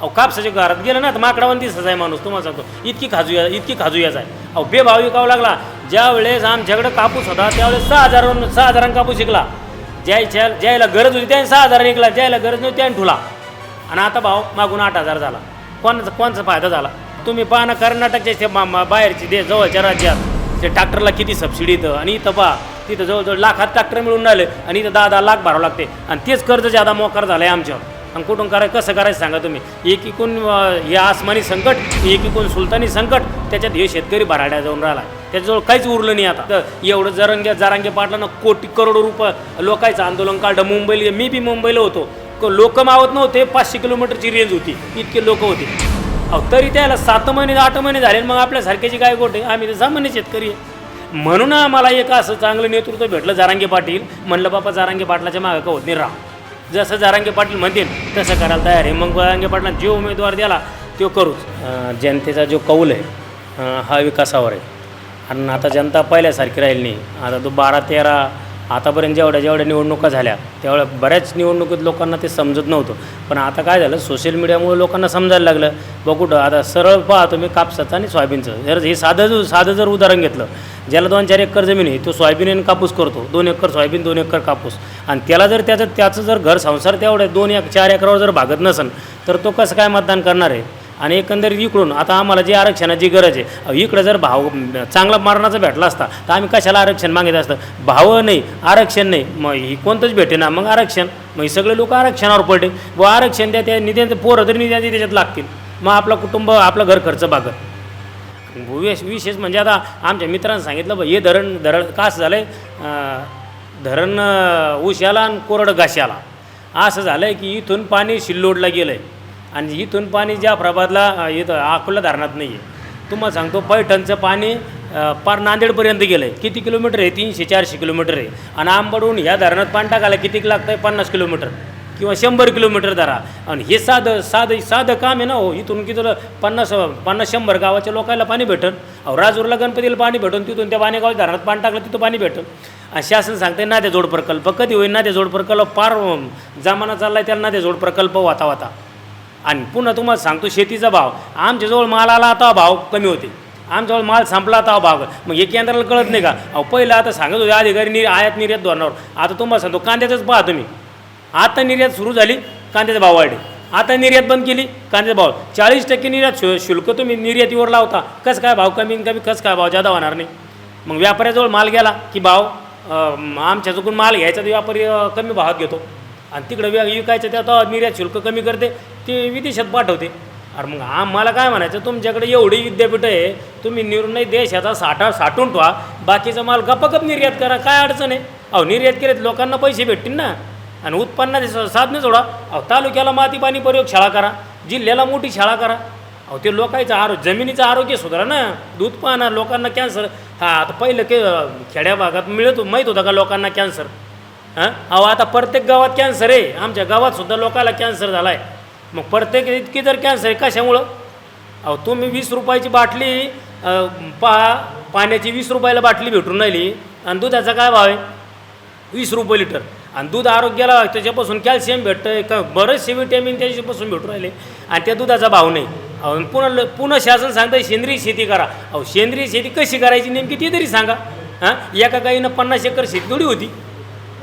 अहो कापसाच्या घरात गेलं ना तर माकडावर दिसत आहे माणूस तुम्हाला सांगतो. इतकी खाजू इतकी खाजूयाच आहे. अहो बेभाव विकावं लागला. ज्या वेळेस आमच्याकडे कापूस होता त्यावेळेस सहा हजार सहा हजारांनी कापूस शिकला ज्याच्या ज्याला गरज होती त्याने सहा हजार निघला ज्यायला गरज नव्हती त्याने ठुला. आणि आता भाव मागून आठ हजार झाला. कोणाचा कोणाचा फायदा झाला? तुम्ही पहा ना कर्नाटकच्या बाहेरची दे बाहेरचे जवळच्या राज्यात. ते ट्रॅक्टरला किती सबसिडी येतं आणि इथं पहा तिथं जवळजवळ लाखात ट्रॅक्टर मिळून राहिले. आणि इथं दहा दहा लाख भरावं लागते. आणि तेच कर्ज ज्यादा मोकार झालं आहे आमच्यावर. आणि कुठून करायचं कसं करायचं सांगा तुम्ही. एकीकून हे आसमानी संकट एकीकून सुलतानी संकट त्याच्यात हे शेतकरी भराड्या जाऊन राहिला. त्याच्याजवळ काहीच उरलं नाही आता. तर एवढं जरंगे जरांगे पाटलानं कोटी करोड रुपये लोकांचं आंदोलन काढलं. मुंबईला मी बी मुंबईला होतो. लोक मावत नव्हते पाचशे किलोमीटरची रेंज होती. इतके लोक होते. अहो तरी त्याला सात महिने आठ महिने झाले मग आपल्यासारख्याची काय गोट आहे? आम्ही तर सामान्य शेतकरी आहे. म्हणून आम्हाला एक असं चांगलं नेतृत्व भेटलं जारांगे पाटील. म्हणलं बापा जारांगे पाटलाच्या मागं का होत नाही? राहा जसं जारांगे पाटील म्हणतील तसं करायला तयार आहे. मग जारांगे पाटलांना जो उमेदवार द्याला तो करूच. जनतेचा जो कौल आहे हा विकासावर आहे. आणि आता जनता पहिल्यासारखी राहिली नाही. आता तो बारा तेरा आतापर्यंत जेवढ्या जेवढ्या निवडणुका झाल्या तेवढ्या बऱ्याच निवडणुकीत लोकांना ते समजत नव्हतं. पण आता काय झालं सोशल मीडियामुळे लोकांना समजायला लागलं. बघ कुठं आता सरळ पहा तुम्ही कापसाचं आणि सोयाबीनचं. जर हे साधं जर- साधं जर उदाहरण घेतलं ज्याला दोन चार एकर जमीन आहे तो सोयाबीन आणि कापूस करतो. दोन एकर सोयाबीन दोन एकर कापूस. आणि त्याला जर त्याचं त्याचं जर घर संसार तेवढं दोन एक चार एकरावर जर भागत नसेल तर तो कसं काय मतदान करणार आहे? आणि एकंदरीत इकडून आता आम्हाला जी आरक्षणाची गरज आहे इकडं जर भाव चांगला मरणाचा भेटला असता तर आम्ही कशाला आरक्षण मागितलं असतं? भाव नाही आरक्षण नाही. मग ही कोणतंच भेटे ना मग आरक्षण. मग हे सगळे लोक आरक्षणावर पडले. व आरक्षण द्या त्या निधी पोरं तरी निधी त्याच्यात लागतील. मग आपलं कुटुंब आपलं घर खर्च भागत विशेष विशेष म्हणजे आता आमच्या मित्रांनी सांगितलं बा हे धरण धरण कास झालं आहे धरण अं, आला आणि कोरडं घाश्याला असं झालं आहे की इथून पाणी शिल्लोडला गेलं आहे आणि इथून पाणी ज्या प्रभातला इथं अकोला धरणात नाही आहे तुम्हाला सांगतो पैठणचं पाणी पार नांदेडपर्यंत गेलं आहे किती किलोमीटर आहे? तीनशे चारशे किलोमीटर आहे. आणि आंबडून ह्या धरणात पाणी टाकायला किती लागतं आहे पन्नास किलोमीटर. किंवा शंभर किलोमीटर धरा. आणि हे साधं साधं साधं काम आहे ना हो. इथून किती पन्नास पन्नास शंभर गावाच्या लोकांना पाणी भेटन. अहो राजूरला गणपतीला पाणी भेटून तिथून त्या पाणी गावात धरणात पाणी टाकलं तिथं पाणी भेटन. आणि शासन सांगते नाद्या जोड प्रकल्प. कधी होईल? नाद्या जोड प्रकल्प पार जमाना जमाना चाललाय त्याला नाद्या जोड प्रकल्प वाता वाता आणि पुन्हा तुम्हाला सांगतो शेतीचा भाव. आमच्याजवळ माल आला आता भाव कमी होते. आमच्याजवळ माल संपला आता भाव. मग हे केंद्राला कळत नाही का? अहो पहिलं आता सांगत होते अधिकारी निर आयात निर्यात धोरणावर. आता तुम्हाला सांगतो कांद्याचंच पहा तुम्ही. आता निर्यात सुरू झाली कांद्याचे भाव वाढले. आता निर्यात बंद केली कांद्याचा भाव चाळीस टक्के निर्यात शु शुल्क तुम्ही निर्यातीवर लावता. कसं काय भाव कमी कमी कसं काय भाव जादा होणार नाही? मग व्यापाऱ्याजवळ माल गेला की भाव आमच्या चुकून माल घ्यायचा तर व्यापारी कमी भावात घेतो. आणि तिकडं व्या विकायचं त्यात निर्यात शुल्क कमी करते ते विदेशात पाठवते. अरे मग आम्हाला काय म्हणायचं तुमच्याकडे एवढी विद्यापीठं आहे तुम्ही निर्णय देशाचा साठा साठून ठेवा. बाकीचा माल गपगप निर्यात करा काय अडचण आहे? अहो निर्यात केलेत लोकांना पैसे भेटतील ना. आणि उत्पन्नाचे स- साधनं जोडा अहो तालुक्याला माती पाणी प्रयोगशाळा करा. जिल्ह्याला मोठी शाळा करा. अहो ते लोकांचं आरोग्य जमिनीचं आरोग्य सुधारा ना. दूध पाहणार लोकांना कॅन्सर हा आता पहिलं के खेड्या भागात मिळत माहीत होता का लोकांना कॅन्सर हां? अहो आता प्रत्येक गावात कॅन्सर आहे. आमच्या गावातसुद्धा लोकांना कॅन्सर झाला आहे मग प्रत्येक इतकी जर कॅन्सर आहे कशामुळं? अहो तुम्ही वीस रुपयाची बाटली पा पाण्याची वीस रुपयाला बाटली भेटून राहिली. आणि दुधाचा काय भाव आहे? वीस रुपये लिटर. आणि दूध आरोग्याला त्याच्यापासून कॅल्शियम भेटतं आहे का बरेचसे विटॅमिन त्याच्यापासून भेटून राहिले. आणि त्या दुधाचा भाव नाही. अहो पुन्हा ल- पुन्हा शासन सांगतं सेंद्रिय शेती करा. अहो सेंद्रिय शेती कशी करायची नेमकी ती तरी सांगा. हां? एका गाईनं पन्नास एकर शेती थोडी होती.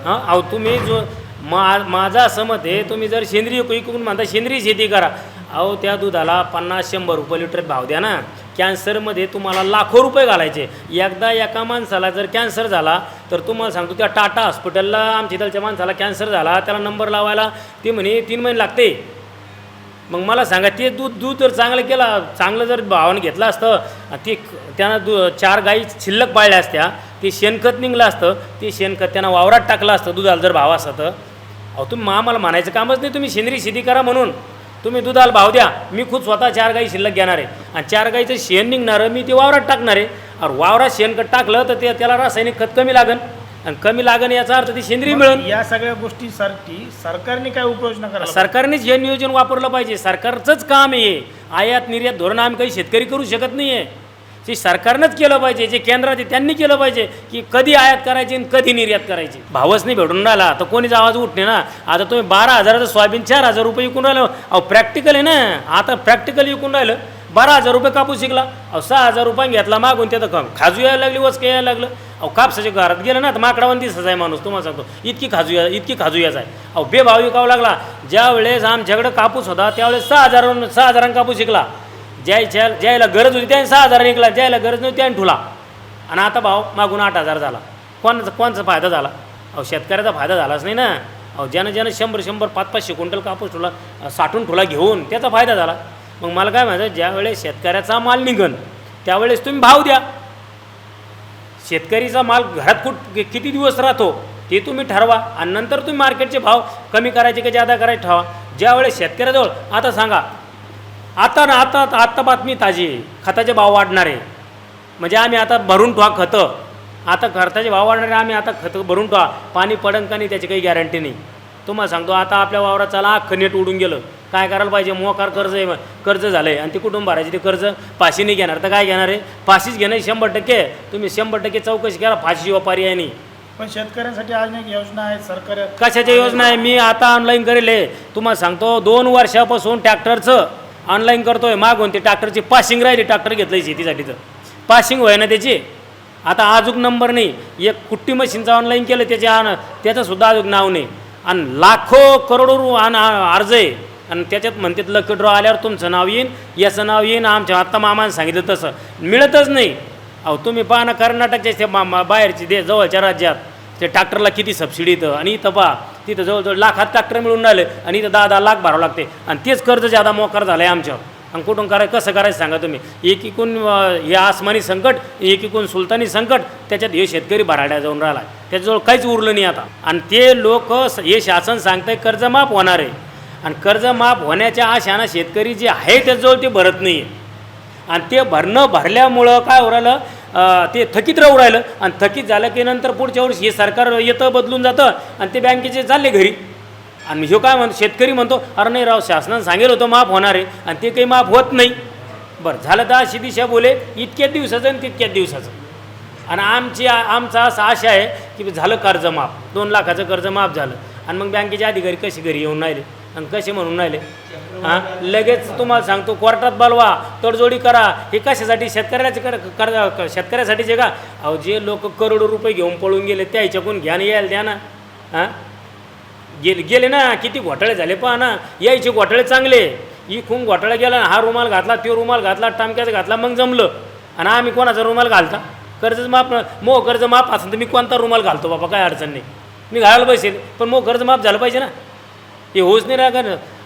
हां? अहो तुम्ही जो मा माझं असं मत आहे तुम्ही जर सेंद्रिय इकडून म्हणता सेंद्रिय शेती करा. अहो त्या दुधाला पन्नास शंभर रुपये लिटर भाव द्या ना. कॅन्सरमध्ये तुम्हाला लाखो रुपये घालायचे. एकदा एका माणसाला जर कॅन्सर झाला तर तुम्हाला सांगतो त्या टाटा हॉस्पिटलला आमच्या इथलच्या माणसाला कॅन्सर झाला त्याला नंबर लावायला ते म्हणे तीन महिने लागते. मग मला सांगा ते दूध दूध जर चांगलं केला चांगलं जर भावानं घेतलं असतं ते त्यानं दु चार गाई शिल्लक पाळल्या असत्या ते शेणखत निघलं असतं ते शेणखत त्यांना वावरात टाकलं असतं दुधाला जर भाव असतं तर. अहो तुम्ही मा- आम्हाला म्हणायचं कामच नाही तुम्ही सेंद्रिय शेती करा म्हणून. तुम्ही दुधाला भाव द्या मी खुद स्वतः चार गाई शिल्लक घेणार आहे. आणि चार गाईचं शेण निघणारं मी ते वावरात टाकणार आहे. आणि वावरात शेणखत टाकलं तर ते त्याला रासायनिक खत कमी लागन. आणि कमी लागन याचा अर्थ ती सेंद्रिय मिळेल या सगळ्या गोष्टीसाठी सरकारने काय उपाययोजना करायला सरकारनेच हे नियोजन वापरलं पाहिजे. सरकारचंच काम आहे. आयात निर्यात धोरण आम्ही काही शेतकरी करू शकत नाही आहे ते सरकारनंच केलं पाहिजे जे केंद्रात आहे त्यांनी केलं पाहिजे की कधी आयात करायची आणि कधी निर्यात करायची. भावच नाही भेटून राहिला. तर कोणीच आवाज उठणे ना. आता तुम्ही बारा हजाराचं सोयाबीन चार हजार रुपये विकून राहिलं. अहो प्रॅक्टिकल आहे ना. आता प्रॅक्टिकल विकून राहिलं. बारा हजार रुपये कापूस शिकला अहो सहा हजार रुपये घेतला मागून ते तर कम खाजू यायला लागली वचके यायला लागलं. अहो कापसाच्या घरात गेलं ना तर माकडावंती आहे माणूस तुम्हाला सांगतो. इतकी खाजू या इतकी खाजू याच आहे. अहो बेभाव विकावं लागला. ज्या वेळेस कापूस होता त्यावेळेस सहा हजार सहा हजारांना कापूस शिकला ज्या ज्याला गरज होती त्याने सहा हजार निघला ज्याला गरज नव्हती त्याने ठुला. आणि आता भाव मागून आठ हजार झाला. कोणाचा कोणाचा फायदा झाला? अहो शेतकऱ्याचा फायदा झालाच नाही ना. अहो ज्यानं ज्यानं शंभर शंभर पाच पाचशे क्विंटल कापूस ठुला साठून ठुला घेऊन त्याचा फायदा झाला. मग मला काय म्हणायचं ज्यावेळेस शेतकऱ्याचा माल निघन त्यावेळेस तुम्ही भाव द्या. शेतकरीचा माल घरात कुठ किती दिवस राहतो ते तुम्ही ठरवा. आणि नंतर तुम्ही मार्केटचे भाव कमी करायचे का जादा करायचे ठरवा. ज्यावेळेस शेतकऱ्याजवळ आता सांगा आता ना आता आत्ता बातमी ताजी आहे. खताचे भाव वाढणार. आहे म्हणजे आम्ही आता भरून ठेवा खतं. आता खताचे भाव वाढणार आहे आम्ही आता खतं भरून ठेवा. पाणी पडन का नाही त्याची काही गॅरंटी नाही. तुम्हाला सांगतो आता आपल्या वावरात चला अख्खं नेट उडून गेलं. काय करायला पाहिजे? मोकार कर्ज आहे कर्ज झालं आहे आणि ते कुठून भरायचे ते कर्ज? फाशी नाही घेणार. तर काय घेणार आहे? फाशीच घेणार शंभर टक्के. तुम्ही शंभर टक्के चौकशी करा फाशीशिवाय पर्याय नाही. पण शेतकऱ्यांसाठी अनेक योजना आहेत सरकार कशाच्या योजना आहे? मी आता ऑनलाईन करेल आहे. तुम्हाला सांगतो दोन वर्षापासून ट्रॅक्टरचं ऑनलाईन करतोय मागून ते ट्रॅक्टरची पासिंग राहिली ट्रॅक्टर घेतलं शेतीसाठी तर. पासिंग होय ना त्याची. आता अजून नंबर नाही एक कुट्टी मशीनचं ऑनलाईन केलं त्याचे आण त्याचंसुद्धा अजून नाव नाही. आणि लाखो करोडो रु अर्ज आहे. आणि त्याच्यात म्हणतात लकी ड्रॉ आल्यावर तुमचं नाव येईन याचं नाव येईन आमच्या आत्ता मामाने सांगितलं तसं. मिळतच नाही. अहो तुम्ही पहा ना कर्नाटकच्या मा- बाहेरचे दे जवळच्या राज्यात. ते ट्रॅक्टरला किती सबसिडी इथं आणि इथं पहा तिथं जवळजवळ लाखात ट्रॅक्टर मिळून राहिले आणि इथं दहा दहा लाख भरावं लागते. आणि तेच कर्ज ज्यादा मोकार झालं आहे आमच्यावर. आणि कुठून करायचं कसं करायचं सांगा तुम्ही? एक एकूण हे आसमानी संकट एक एकूण सुलतानी संकट त्याच्यात हे शेतकरी भराड्या जाऊन राहिला त्याच्याजवळ काहीच उरलं नाही आता. आणि ते लोक हे शासन सांगतंय कर्ज माफ होणार आहे. आणि कर्ज माफ होण्याच्या आशानं शेतकरी जे आहे त्याच्याजवळ ते भरत नाही आहे आणि ते भरणं भरल्यामुळं काय हो राहिलं? ते थकीत राहू राहिलं. आणि थकीत झालं की नंतर पुढच्या वर्षी हे सरकार येतं बदलून जातं आणि ते बँकेचे चालले घरी. आणि ह्यो काय म्हणतो शेतकरी म्हणतो अरे नाही राव शासनानं सांगेल होतं माफ होणार आहे. आणि ते काही माफ होत नाही. बरं झालं तर अशी दिशा बोले इतक्याच दिवसाचं आणि तितक्याच दिवसाचं. आणि आमची आमचा असा आशा आहे की झालं कर्ज माफ. दोन लाखाचं कर्ज माफ झालं. आणि मग बँकेचे अधिकारी कसे घरी येऊन राहिले? आणि कसे म्हणून राहिले? हां? लगेच तुम्हाला सांगतो कोर्टात बोलवा तडजोडी करा. हे कशासाठी? शेतकऱ्याचे कर शेतकऱ्यासाठी शेतकऱ्यासाठीचे का? अहो जे लोक करोडो रुपये घेऊन पळून गेले त्या ह्याच्याकून घ्या ना यायला द्या ना. हां? गेले गेले ना किती घोटाळे झाले पहा ना. यायचे घोटाळे चांगले. इकून घोटाळा गेला हा रुमाल घातला तो रुमाल घातला टामक्याचा घातला मग जमलं. आणि आम्ही कोणाचा रुमाल घालता? कर्ज माफ मो कर्ज माफ असेल तर मी कोणता रुमाल घालतो बाबा? काय अडचण नाही. मी घालायला बसेल पण मो कर्ज माफ झालं पाहिजे ना. हे राहा का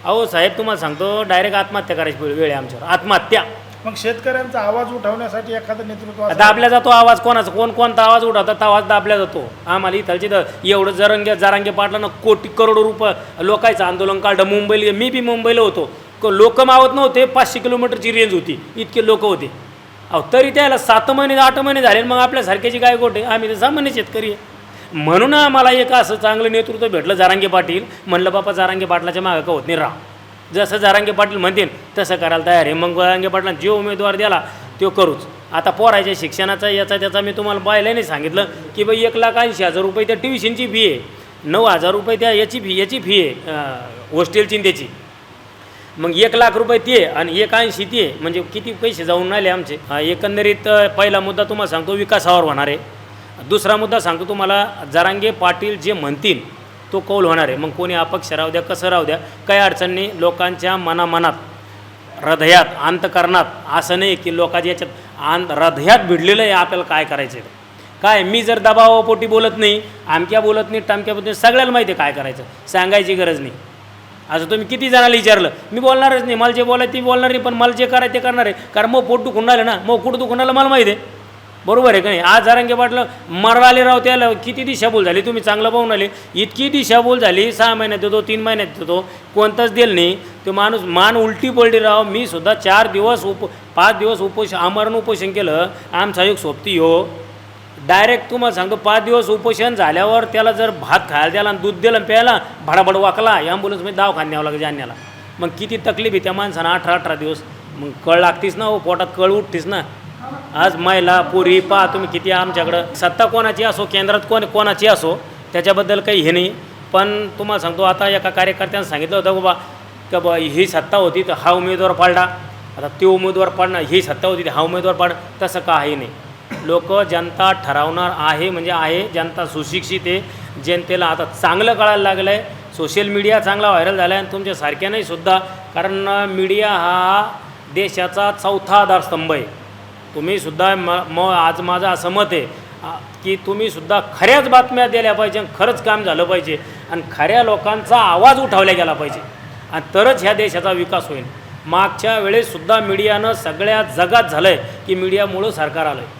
अहो साहेब तुम्हाला सांगतो डायरेक्ट आत्महत्या करायची वेळ आहे आमच्यावर. आत्महत्या. मग शेतकऱ्यांचा आवाज उठवण्यासाठी एखादं नेतृत्व असेल. दाबल्या जातो आवाज कोणाचा? कोण कोणता आवाज उठवतात आवाज दाबल्या जातो. आम्हाला इथलची तर एवढं जरंगे जरांगे पाटलानं कोटी करोडो रुपये लोकांचं आंदोलन काढलं. मुंबईला मी बी मुंबईला होतो. लोक मावत नव्हते पाचशे किलोमीटरची रेंज होती. इतके लोक होते. अहो तरी त्याला सात महिने आठ महिने झाले मग आपल्यासारख्याची काय गोटे आम्ही तर सामान्य शेतकरी आहे. म्हणून आम्हाला एक असं चांगलं नेतृत्व भेटलं जारांगे पाटील. म्हणलं बापा जारांगे पाटलाच्या मागं का होत नाही? राह जसं जारांगे पाटील म्हणतील तसं करायला तयार आहे. मग जारांगे पाटलांना जे उमेदवार द्याला तो करूच. आता पोरायच्या शिक्षणाचा याचा त्याचा मी तुम्हाला पाहिल्याने सांगितलं की बाई एक लाख ऐंशी हजार रुपये त्या ट्युशनची फी आहे. नऊ हजार रुपये त्या याची फी याची फी आहे होस्टेलची हॉस्टेलची त्याची मग एक लाख रुपये ते आणि एक ऐंशी ते म्हणजे किती पैसे जाऊन राहिले आमचे? एकंदरीत पहिला मुद्दा तुम्हाला सांगतो विकासावर होणार आहे. दुसरा मुद्दा सांगतो तुम्हाला जरांगे पाटील जे म्हणतील तो कौल होणार आहे. मग कोणी अपक्ष राहू द्या कसं राहू द्या काही अडचण नाही लोकांच्या मनामनात हृदयात अंतकरणात असं नाही की लोकांच्या याच्यात आन हृदयात भिडलेलं आहे आपल्याला काय करायचं आहे काय मी जर दबावापोटी बोलत नाही आमक्या बोलत नाही टामक्या बोलत नाही सगळ्याला माहिती आहे काय करायचं सांगायची गरज नाही. असं तुम्ही किती जणाला विचारलं मी बोलणारच नाही मला जे बोलायचं ते बोलणार नाही पण मला जे करायचं ते करणार आहे. कारण मग पोट दुखून राहिलं ना मग कुठं दुखून राहिलं मला माहिती आहे. बरोबर आहे का नाही? आज जारांगे पाटलं मरवाले राव त्याला किती दिशाभूल झाली? तुम्ही चांगलं पाहून आले. इतकी दिशाभूल झाली सहा महिन्यात देतो तीन महिन्यात देतो कोणताच देल नाही. तो माणूस मान उलटी पडली राव. मी सुद्धा चार दिवस उप पाच दिवस उपोष आमरण उपोषण केलं. आमचा एक सोबती हो. डायरेक्ट तुम्हाला सांगतो पाच दिवस उपोषण झाल्यावर त्याला जर भात खायला द्याला आणि दूध दिलं प्यायला भडाभड वाकला ॲम्ब्युलन्समध्ये दवाखान्यात न्यावं लागेल जाण्याला. मग किती तकलीफ आहे त्या माणसानं अठरा अठरा दिवस. मग कळ लागतीस ना हो पोटात कळ उठतीस ना. आज महिला पुरी पहा तुम्ही किती आमच्याकडं. सत्ता कोणाची असो केंद्रात कोण कोणाची असो त्याच्याबद्दल काही हे नाही. पण तुम्हाला सांगतो आता एका कार्यकर्त्यानं सांगितलं होतं बाबा का बा ही सत्ता होती तर हा उमेदवार पाडला आता ते उमेदवार पाडणं ही सत्ता होती तर हा उमेदवार पाडणं तसं काही नाही. लोक जनता ठरवणार आहे म्हणजे आहे जनता सुशिक्षित आहे. जनतेला आता चांगलं कळायला लागलं आहे सोशल मीडिया चांगला व्हायरल झाला आहे आणि तुमच्या नाही सुद्धा. कारण मीडिया हा देशाचा चौथा आधारस्तंभ आहे. तुम्हीसुद्धा म म आज माझं असं मत आहे की तुम्हीसुद्धा खऱ्याच बातम्या दिल्या पाहिजे आणि खरंच काम झालं पाहिजे आणि खऱ्या लोकांचा आवाज उठवला गेला पाहिजे. आणि तरच ह्या देशाचा विकास होईल. मागच्या वेळेससुद्धा मीडियानं सगळ्या जगात झालं आहे की मीडियामुळं सरकार आलं आहे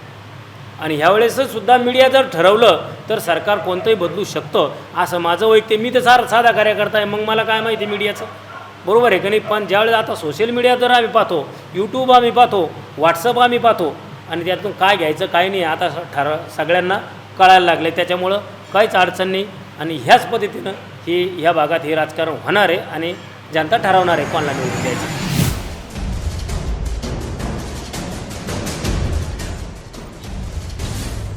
आणि ह्यावेळेसच सुद्धा मीडिया जर ठरवलं तर सरकार कोणतंही बदलू शकतं असं माझं वैयक्तिक मी तर सार साधा कार्यकर्ता आहे मग मला काय माहिती मीडियाचं? बरोबर आहे का नाही? पण ज्यावेळेला आता सोशल मीडिया जर आम्ही पाहतो यूट्यूब आम्ही पाहतो व्हॉट्सअप आम्ही पाहतो आणि त्यातून काय घ्यायचं काय नाही आता ठर सगळ्यांना कळायला लागले त्याच्यामुळं काहीच अडचण नाही. आणि ह्याच पद्धतीनं ही ह्या भागात हे राजकारण होणार आहे आणि जनता ठरवणार आहे कोणाला निवडून द्यायचं.